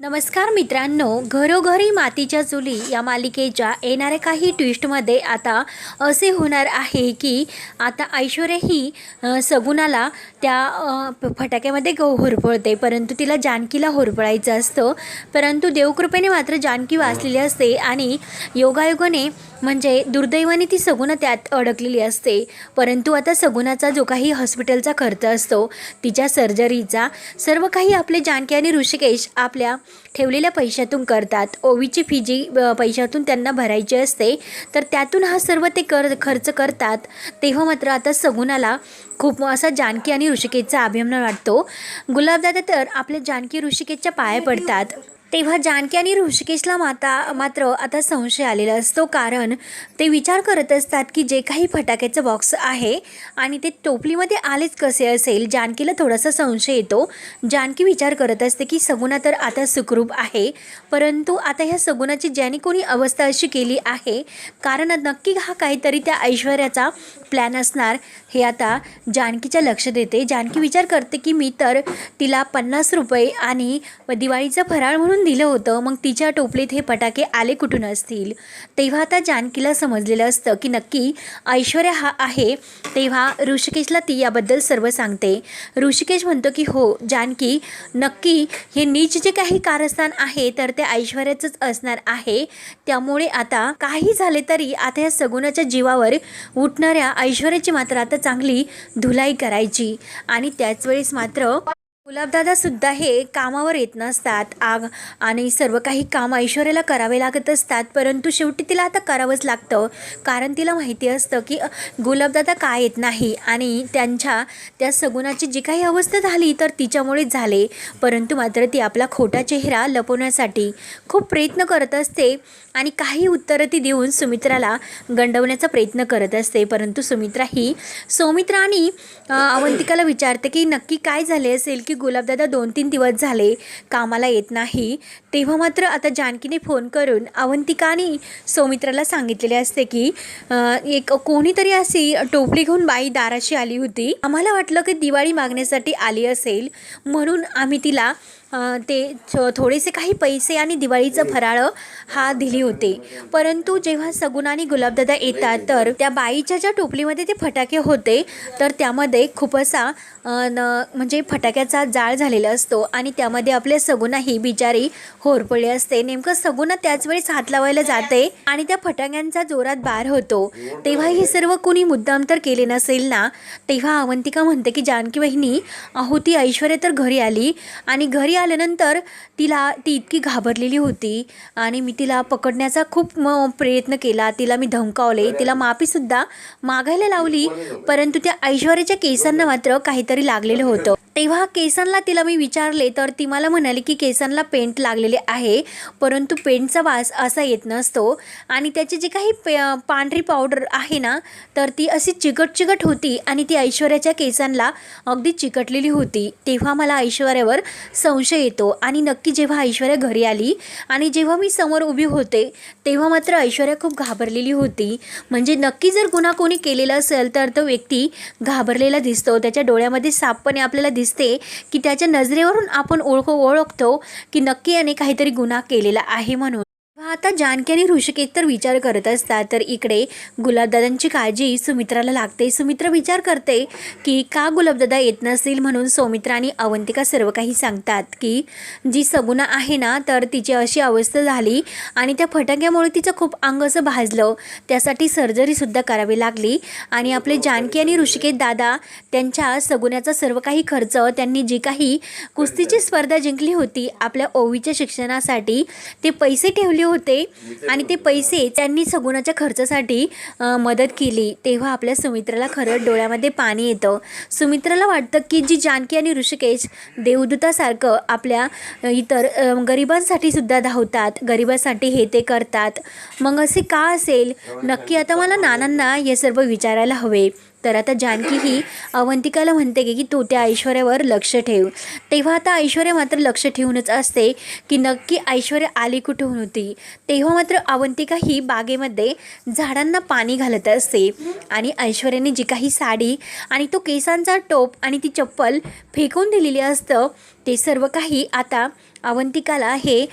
नमस्कार मित्रांनो घरोघरी मातीच्या चुली या मालिकेच्या येणाऱ्या काही ट्विस्टमध्ये आता असे होणार आहे की आता ऐश्वर्या ही सगुणाला त्या फटाक्यामध्ये ग होरपळते. परंतु तिला जानकीला होरपळायचं असतं. परंतु देवकृपेने मात्र जानकी वाचलेली असते आणि योगायोगाने म्हणजे दुर्दैवाने ती सगुणा त्यात अडकलेली असते. परंतु आता सगुणाचा जो काही हॉस्पिटलचा खर्च असतो तिच्या सर्जरीचा सर्व काही आपले जानकी आणि ऋषिकेश आपल्या ठेवलेल्या पैशातून करतात. ओवीची फी जी पैशातून त्यांना भरायची असते तर त्यातून हा सर्व ते कर खर्च करतात. तेव्हा मात्र आता सगुणाला खूप असा जानकी आणि ऋषिकेशचा अभिमान वाटतो. गुलाबदादा तर आपल्या जानकी ऋषिकेशच्या पाया पडतात. तेव्हा जानकी आणि ऋषिकेशला माता मात्र आता संशय आलेला असतो. कारण ते विचार करत असतात की जे काही फटाक्याचं बॉक्स आहे आणि ते टोपलीमध्ये आलेच कसे असेल जानकीला थोडासा संशय येतो. जानकी विचार करत असते की सगुणा तर आता सुखरूप आहे परंतु आता ह्या सगुणाची ज्याने कोणी अवस्था अशी केली आहे कारण नक्की हा काहीतरी त्या ऐश्वर्याचा प्लॅन असणार. हे आता जानकीच्या लक्ष देते. जानकी विचार करते की मी तर तिला पन्नास रुपये आणि दिवाळीचा फराळ म्हणून दिलं होतं मग तिच्या टोपलीत हे फटाके आले कुठून असतील? तेव्हा आता जानकीला समजलेलं असतं की नक्की ऐश्वर्या हा आहे. तेव्हा ऋषिकेशला ती याबद्दल सर्व सांगते. ऋषिकेश म्हणतो की हो जानकी नक्की हे नीच जे काही कारस्थान आहे तर ते ऐश्वर्याचंच असणार आहे. त्यामुळे आता काही झाले तरी आता या सगुणाच्या जीवावर उठणाऱ्या ऐश्वर्याची मात्र आता चांगली धुलाई करायची. आणि त्याच वेळेस मात्र गुलाबदादा सुद्धा हे कामावर येत नसतात. आग आणि सर्व काही काम ऐश्वर्याला करावे लागत असतात. परंतु शेवटी तिला आता करावंच लागतं. कारण तिला माहिती असतं की गुलाबदादा काय येत नाही आणि त्यांच्या त्या सगुणाची जी काही अवस्था झाली तर तिच्यामुळेच झाले. परंतु मात्र ती आपला खोटा चेहरा लपवण्यासाठी खूप प्रयत्न करत असते आणि काही उत्तरं ती देऊन सुमित्राला गंडवण्याचा प्रयत्न करत असते. परंतु सुमित्रा ही सौमित्रा आणि अवंतिकाला विचारते की नक्की काय झाले असेल की गुलाबदादा दोन तीन दिवस झाले कामाला येत नाही. तेव्हा मात्र आता जानकीने फोन करून अवंतिका सौमित्राला सांगितलेले असते की एक कोणीतरी अशी टोपली घेऊन बाई दाराशी आली होती. आम्हाला वाटलं की दिवाळी मागण्यासाठी आली असेल. म्हणून आम्ही तिला ते थोडेसे काही पैसे आणि दिवाळीचं फराळ हा दिली होते. परंतु जेव्हा सगुण आणि गुलाबदादा येतात तर त्या बाईच्या ज्या टोपलीमध्ये ते फटाके होते तर त्यामध्ये खूप असा न म्हणजे फटाक्याचा जाळ झालेला असतो आणि त्यामध्ये आपल्या सगुणाही बिचारी होरपळली असते. नेमकं सगुणा त्याच वेळेस हात लावायला जाते आणि त्या फटाक्यांचा जोरात बार होतो. तेव्हा हे सर्व कोणी मुद्दाम तर केले नसेल ना? तेव्हा अवंतिका म्हणते की जानकी बहिणी अहो ती ऐश्वर्या तर घरी आली आणि घरी आल्यानंतर तिला ती इतकी घाबरलेली होती आणि मी तिला पकडण्याचा खूप म प्रयत्न केला. तिला मी धमकावले. तिला माफीसुद्धा मागायला लावली. परंतु त्या ऐश्वर्याच्या केसांना मात्र काहीतरी लागलेलं होतं. तेव्हा केसांना तिला मी विचारले तर ती मला म्हणाली की केसांना पेंट लागलेले आहे परंतु पेंटचा वास असा येत नसतो. आणि त्याची जी काही पे पांढरी पावडर आहे ना तर ती अशी चिकट चिकट होती आणि ती ऐश्वर्याच्या केसांना अगदी चिकटलेली होती. तेव्हा मला ऐश्वर्यावर संशय येतो आणि नक्की जेव्हा ऐश्वर्या घरी आली आणि जेव्हा मी समोर उभी होते तेव्हा मात्र ऐश्वर्या खूप घाबरलेली होती. म्हणजे नक्की जर गुन्हा कोणी केलेला असेल तर तो व्यक्ती घाबरलेला दिसतो. त्याच्या डोळ्यामध्ये सापपणे आपल्याला दिस की त्याच्या नजरेवरून आपण ओळख ओळखतो की नक्की याने काहीतरी गुन्हा केलेला आहे म्हणून. आता जानकी आणि ऋषिकेश तर विचार करत असतात. तर इकडे गुलाबदादांची काळजी सुमित्राला लागते. सुमित्रा विचार करते की का गुलाबदादा येत नसतील? म्हणून सौमित्रा आणि अवंतिका सर्व काही सांगतात की जी सगुना आहे ना तर तिची अशी अवस्था झाली आणि त्या फटाक्यामुळे तिचं खूप अंग असं भाजलं. त्यासाठी सर्जरीसुद्धा करावी लागली आणि आपले जानकी आणि ऋषिकेश दादा त्यांच्या सगुण्याचा सर्व काही खर्च त्यांनी जी काही कुस्तीची स्पर्धा जिंकली होती आपल्या ओवीच्या शिक्षणासाठी ते पैसे ठेवले होते. आणि ते पैसे त्यांनी सगुणाच्या खर्चासाठी मदत केली. तेव्हा आपल्या सुमित्राला खरं डोळ्यामध्ये पाणी येतं. सुमित्राला वाटतं की जी जानकी आणि ऋषिकेश देवदूतासारखं आपल्या इतर गरिबांसाठी सुद्धा धावतात गरिबांसाठी हे ते करतात. मग असे का असेल? नक्की आता मला नानांना हे सर्व विचारायला हवे. तर आता जानकी ही अवंतिकाला म्हणते की की तू त्या ऐश्वर्यावर लक्ष ठेव. तेव्हा आता ऐश्वर्या मात्र लक्ष ठेवूनच असते की नक्की ऐश्वर्या आली कुठून होती? तेव्हा मात्र अवंतिका ही बागेमध्ये झाडांना पाणी घालत असते आणि ऐश्वर्याने जी काही साडी आणि तो केसांचा टोप आणि ती चप्पल फेकून दिलेली असतं ते सर्व काही आता अवंतिकाला हे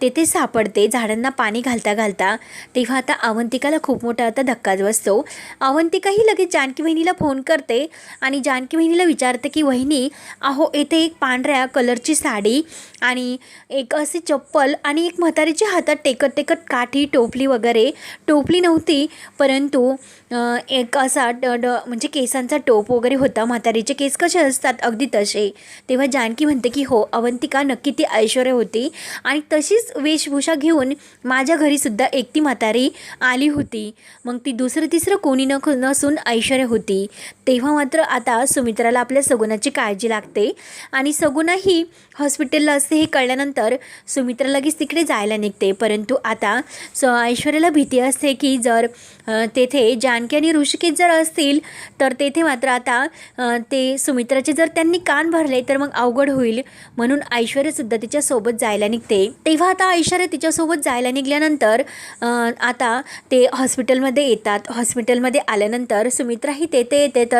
तेथे सापडते. झाडांना पाणी घालता घालता तेव्हा आता अवंतिकाला खूप मोठा आता धक्काच बसतो. अवंतिकाही लगेच जानकी वहिनीला फोन करते आणि जानकी वहिनीला विचारते की वहिनी अहो येथे एक पांढऱ्या कलरची साडी आणि एक असे चप्पल आणि एक म्हातारीच्या हातात टेकत टेकत काठी टोपली वगैरे. टोपली नव्हती परंतु एक असा ड ड म्हणजे केसांचा टोप वगैरे होता. म्हातारीचे केस कसे असतात? अगदी तसे. तेव्हा जानकी म्हणते की हो अवंतिका नक्की ती ऐश्वर्य होती. आणि तशीच वेशभूषा घेऊन माझ्या घरीसुद्धा एकटी म्हातारी आली होती. मग ती दुसरं तिसरं कोणी न नसून ऐश्वर्य होती. तेव्हा मात्र आता सुमित्राला आपल्या सगुणाची काळजी लागते. आणि सगुणाही हॉस्पिटलला असते हे कळल्यानंतर सुमित्रा लगेच तिकडे जायला निघते. परंतु आता स ऐश्वर्याला भीती असते की जर तेथे जानकी आणि ऋषिकेश जर असतील तर तेथे मात्र आता ते सुमित्राचे जर त्यांनी कान भरले तर मग अवघड होईल. म्हणून ऐश्वर्यासुद्धा तिच्यासोबत जायला निघते. तेव्हा आता ऐश्वर्या तिच्यासोबत जायला निघाल्यानंतर आता ते हॉस्पिटलमध्ये येतात. हॉस्पिटलमध्ये आल्यानंतर सुमित्राही तेथे येते तर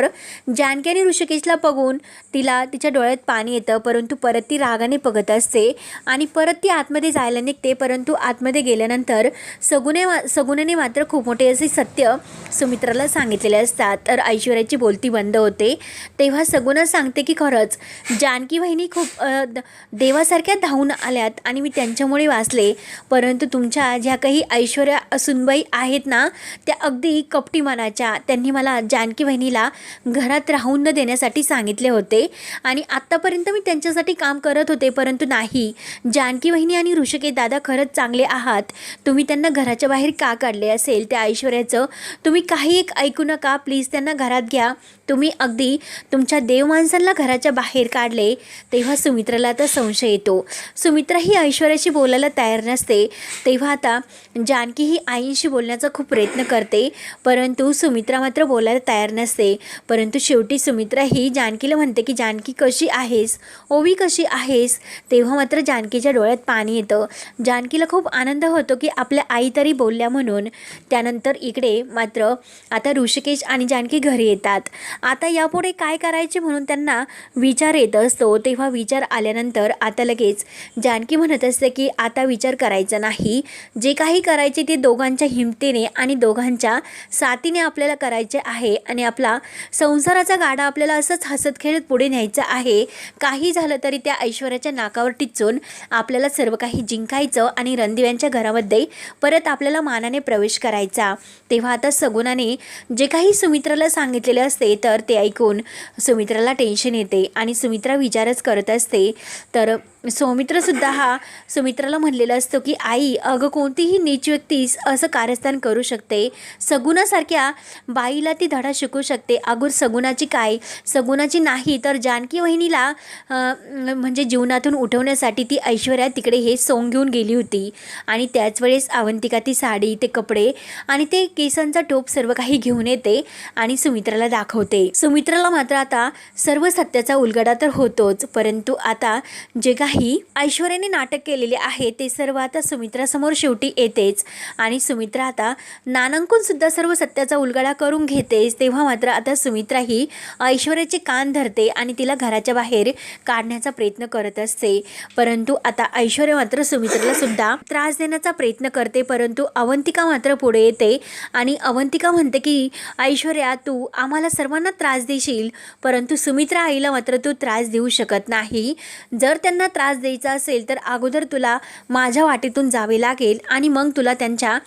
जानकी आणि ऋषिकेशला बघून तिला तिच्या डोळ्यात पाणी येतं परंतु परत ती रागाने बघत असते आणि परत ती आतमध्ये जायला निघते परंतु आतमध्ये गेल्यानंतर सगुने मा सगुनेने मात्र खूप मोठे असे सत्य सुमित्राला सांगितलेले असतात. तर ऐश्वर्याची बोलती बंद होते. तेव्हा सगुना सांगते की खरंच जानकी वहिनी खूप द- देवासारख्या धावून आल्यात आणि मी त्यांच्यामुळे वाचले. परंतु तुमच्या ज्या काही ऐश्वर्या सुनबाई आहेत ना त्या अगदी कपटी मनाच्या त्यांनी मला जानकी वहिनीला घरात राहून न देण्यासाठी सांगितले होते. आणि आत्तापर्यंत मी त्यांच्यासाठी काम करत होते परंतु नाही. जानकी वहिनी आणि ऋषिकेश दादा खरंच चांगले आहात. तुम्ही त्यांना घराच्या बाहेर का काढले असेल? त्या ऐश्वर्याचं तुम्ही काही एक ऐकू नका. प्लीज त्यांना घरात घ्या. तुम्ही अगदी तुमच्या देव माणसांना घराच्या बाहेर काढले तेव्हा सुमित्राला तर संशय येतो. सुमित्रा ही ऐश्वर्याशी बोलायला तयार नसते तेव्हा आता जानकी ही आईंशी बोलण्याचा खूप प्रयत्न करते परंतु सुमित्रा मात्र बोलायला तयार नसते. परंतु शेवटी सुमित्रा ही जानकीला म्हणते की जानकी कशी आहेस? ओवी कशी आहेस? तेव्हा मात्र जानकीच्या डोळ्यात पाणी येतं. जानकीला खूप आनंद होतो की आपल्या आई तरी बोलल्या म्हणून. त्यानंतर इकडे मात्र आता ऋषिकेश आणि जानकी घरी येतात. आता यापुढे काय करायचे म्हणून त्यांना विचार येत असतो. तेव्हा विचार आल्यानंतर आता लगेच जानकी म्हणत असते की आता विचार करायचा नाही. जे काही करायचे ते दोघांच्या हिमतीने आणि दोघांच्या साथीने आपल्याला करायचे आहे आणि आपला संसाराचा गाडा आपल्याला असंच हसत खेळत पुढे न्यायचा आहे. काही झालं तरी त्या ऐश्वर्याच्या नाकावर टिचून आपल्याला सर्व काही जिंकायचं आणि रणदिव्यांच्या घरामध्ये परत आपल्याला मानाने प्रवेश करायचा. तेव्हा आता सगुणाने जे काही सुमित्राला सांगितलेले असते तर तर ते ऐकून सुमित्राला टेन्शन येते आणि सुमित्रा विचारच करत असते तर सौमित्रसुद्धा हा सुमित्राला म्हणलेलं असतो की आई अगं कोणतीही नीच व्यक्तीस असं कार्यस्थान करू शकते. सगुणासारख्या बाईला ती धडा शिकू शकते. अगोर सगुणाची काय? सगुणाची नाही तर जानकी वहिनीला म्हणजे जीवनातून उठवण्यासाठी ती ऐश्वर्या तिकडे हे सोंग घेऊन गेली होती. आणि त्याच वेळेस अवंतिका ती साडी ते कपडे आणि ते केसांचा टोप सर्व काही घेऊन येते आणि सुमित्राला दाखवते. सुमित्राला मात्र आता सर्व सत्याचा उलगडा तर होतोच परंतु आता जे काही ऐश्वर्याने नाटक केलेले आहे ते सर्व आता सुमित्रासमोर शेवटी येतेच. आणि सुमित्रा आता नानांकून सुद्धा सर्व सत्याचा उलगडा करून घेतेच. तेव्हा मात्र आता सुमित्रा ही ऐश्वर्याचे कान धरते आणि तिला घराच्या बाहेर काढण्याचा प्रयत्न करत असते. परंतु आता ऐश्वर्या मात्र सुमित्राला सुद्धा त्रास देण्याचा प्रयत्न करते. परंतु अवंतिका मात्र पुढे येते आणि अवंतिका म्हणते की ऐश्वर्या तू आम्हाला सर्वांना त्रास देशील परंतु सुमित्रा आईला मात्र तू त्रास देऊ शकत नाही. जर त्यांना त्रास द्यायचा असेल तर अगोदर तुला माझ्या वाटेतून जावे लागेल आणि मग तुला त्यांच्या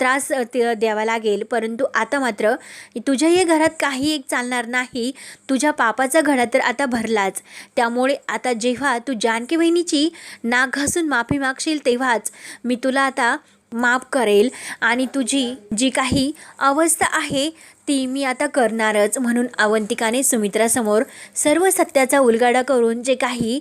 त्रास द्यावा लागेल. परंतु आता मात्र तुझ्या या घरात काही एक चालणार नाही. तुझ्या पापाचा घडा तर आता भरलाच. त्यामुळे आता जेव्हा तू जानकी बहिणीची नाक घासून माफी मागशील तेव्हाच मी तुला आता माफ करेल आणि तुझी जी काही अवस्था आहे ती मी आता करणारच म्हणून अवंतिकाने सुमित्रासमोर सर्व सत्याचा उलगाडा करून जे काही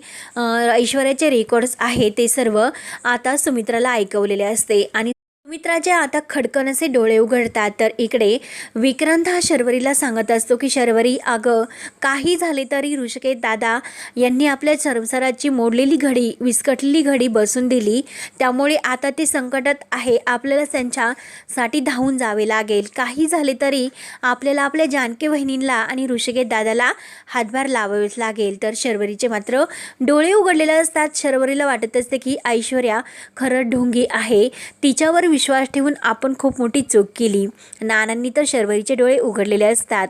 ऐश्वर्याचे रेकॉर्ड्स आहे ते सर्व आता सुमित्राला ऐकवलेले असते. आणि मित्राचे आता खडकनसे डोळे उघडतात. तर इकडे विक्रांत हा शर्वरीला सांगत असतो की शर्वरी अगं काही झाले तरी ऋषिकेत दादा यांनी आपल्या संसाराची मोडलेली घडी विस्कटलेली घडी बसून दिली. त्यामुळे आता ते संकटात आहे. आपल्याला त्यांच्यासाठी धावून जावे लागेल. काही झाले तरी आपल्याला आपल्या जानकी बहिणींना आणि ऋषिकेत दादाला हातभार लावावेच लागेल. तर शर्वरीचे मात्र डोळे उघडलेले असतात. शर्वरीला वाटत असते की ऐश्वर्या खरं ढोंगी आहे. तिच्यावर विश्वास ठेवून आपण खूप मोठी चूक केली. नानांनी तर शर्वरीचे डोळे उघडलेले असतात.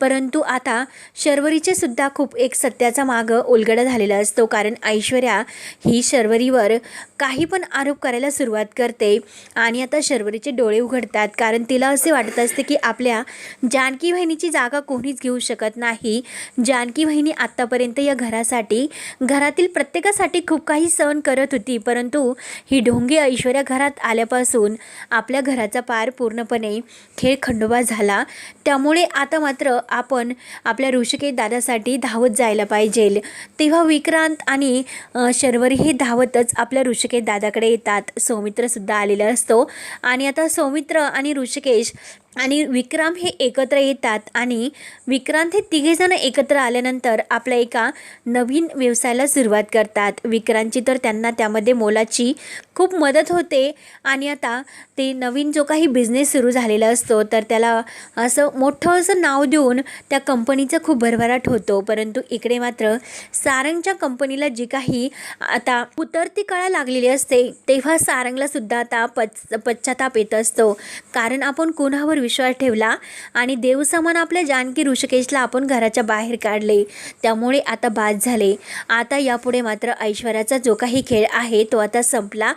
परंतु आता शर्वरीचे सुद्धा खूप एक सत्याचा माग उलगडा झालेला असतो. कारण ऐश्वर्या ही शर्वरीवर काही पण आरोप करायला सुरुवात करते आणि आता शर्वरीचे डोळे उघडतात. कारण तिला असे वाटत असते की आपल्या जानकी बहिणीची जागा कोणीच घेऊ शकत नाही. जानकी बहिणी आत्तापर्यंत या घरासाठी घरातील प्रत्येकासाठी खूप काही सहन करत होती. परंतु ही ढोंगी ऐश्वर्या घरात आल्यापासून आपल्या घराचा पार पूर्णपणे खेळ खंडोबा झाला. त्यामुळे आता मात्र आपण आपल्या ऋषिकेश दादासाठी धावत जायला पाहिजे. तेव्हा विक्रांत आणि शर्वरी हे धावतच आपल्या ऋषिकेश दादाकडे येतात. सौमित्रसुद्धा आलेला असतो. आणि आता सौमित्र आणि ऋषिकेश आणि विक्रम हे एकत्र येतात आणि विक्रांत हे तिघेजणं एकत्र आल्यानंतर आपल्या एका नवीन व्यवसायाला सुरुवात करतात. विक्रांतची तर त्यांना त्यामध्ये मोलाची खूप मदत होते. आणि आता ते नवीन जो काही बिझनेस सुरू झालेला असतो तर त्याला असं मोठं असं नाव देऊन त्या कंपनीचं खूप भरभराट होतो. परंतु इकडे मात्र सारंगच्या कंपनीला जी काही आता उतरती कळा लागलेली असते तेव्हा सारंगलासुद्धा आता पच पश्चाताप येत असतो. कारण आपण कोणावर विश्वास ठेवला आणि देवसमान आपल्या जानकी ऋषिकेशला आपण घराच्या बाहेर काढले त्यामुळे आता बाद झाले. आता यापुढे मात्र ऐश्वर्याचा जो काही खेळ आहे तो आता संपला.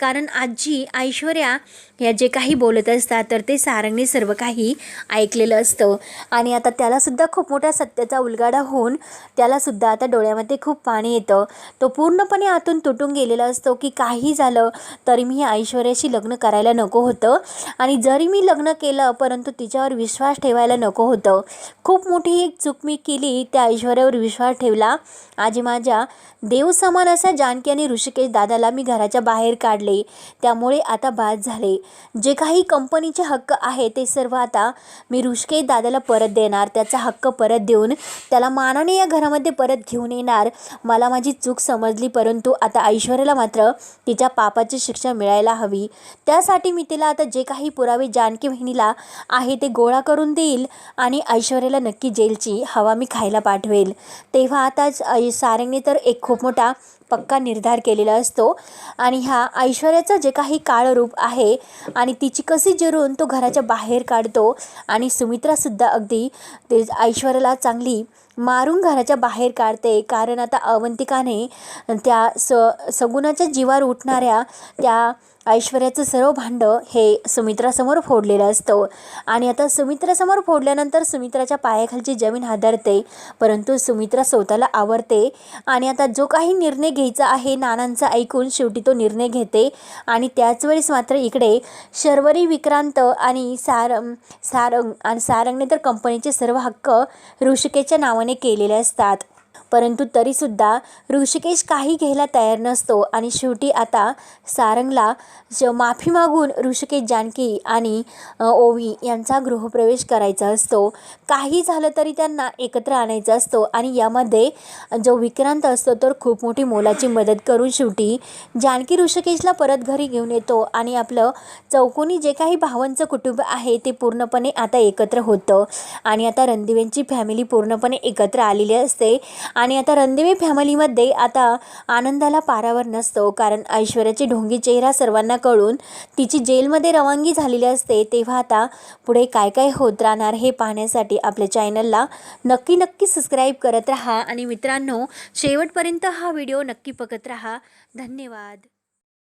कारण आजी ऐश्वर्या या जे काही बोलत असतात तर ते सारंगने सर्व काही ऐकलेलं असतं. आणि आता त्यालासुद्धा खूप मोठा सत्याचा उलगाडा होऊन त्यालासुद्धा आता डोळ्यामध्ये खूप पाणी येतं. तो पूर्णपणे आतून तुटून गेलेला असतो की काही झालं तरी मी ऐश्वर्याशी लग्न करायला नको होतं. आणि जरी मी लग्न केलं परंतु तिच्यावर विश्वास ठेवायला नको होतं. खूप मोठी एक चूक मी केली त्या ऐश्वर्यावर विश्वास ठेवला. आजी माझ्या देवसमान असा जानकी आणि ऋषिकेश दादाला मी घराच्या बाहेर काढलं. त्यामुळे आता बाद झाले. जे काही कंपनीचे हक्क आहे ते सर्व आता मी रुष्के दादाला परत देणार. त्याचा हक्क परत देऊन त्याला मानाने या घरामध्ये परत घेऊन येणार. मला माझी चूक समजली परंतु आता ऐश्वर्याला मात्र तिच्या पापाची शिक्षा मिळायला हवी. त्यासाठी मी तिला आता जे काही पुरावे जानकी बहिणीला आहे ते गोळा करून देईल आणि ऐश्वर्याला नक्की जेलची हवा मी खायला पाठवेल. तेव्हा आताच सारंगने तर एक खूप मोठा पक्का निर्धार केलेला असतो. आणि ह्या ऐश्वर्याचं जे काही काळरूप आहे आणि तिची कशी जिरून तो घराच्या बाहेर काढतो आणि सुमित्रासुद्धा अगदी ते ऐश्वर्याला चांगली मारून घराच्या बाहेर काढते. कारण आता अवंतिकाने त्या स सगुणाच्या जीवावर उठणाऱ्या त्या ऐश्वर्याचं सर्व भांडं हे सुमित्रासमोर फोडलेलं असतं. आणि आता सुमित्रासमोर फोडल्यानंतर सुमित्राच्या पायाखालची जमीन हादरते परंतु सुमित्रा स्वतःला आवरते. आणि आता जो काही निर्णय घ्यायचा आहे नानांचा ऐकून शेवटी तो निर्णय घेते. आणि त्याच वेळेस मात्र इकडे शर्वरी विक्रांत आणि सारंग सारंग आणि सारंगने तर कंपनीचे सर्व हक्क ऋषिकेच्या नावाने केलेले असतात. परंतु तरीसुद्धा ऋषिकेश काही घ्यायला तयार नसतो. आणि शेवटी आता सारंगला ज माफी मागून ऋषिकेश जानकी आणि ओवी यांचा गृहप्रवेश करायचा असतो. काही झालं तरी त्यांना एकत्र आणायचा असतो आणि यामध्ये जो विक्रांत असतो तर खूप मोठी मोलाची मदत करून शेवटी जानकी ऋषिकेशला परत घरी घेऊन येतो आणि आपलं चौकोनी जे काही भावांचं कुटुंब आहे ते पूर्णपणे आता एकत्र होतं. आणि आता रणदिवेंची फॅमिली पूर्णपणे एकत्र आलेली असते. आणि आता रणदेवी फॅमिलीमध्ये आता आनंदाला पारावर नसतो कारण ऐश्वर्याची ढोंगी चेहरा सर्वांना कळून तिची जेलमध्ये रवानगी झालेली असते. तेव्हा आता पुढे काय काय होत राहणार हे पाहण्यासाठी आपल्या चॅनलला नक्की नक्की सबस्क्राईब करत राहा. आणि मित्रांनो शेवटपर्यंत हा व्हिडिओ नक्की बघत राहा. धन्यवाद.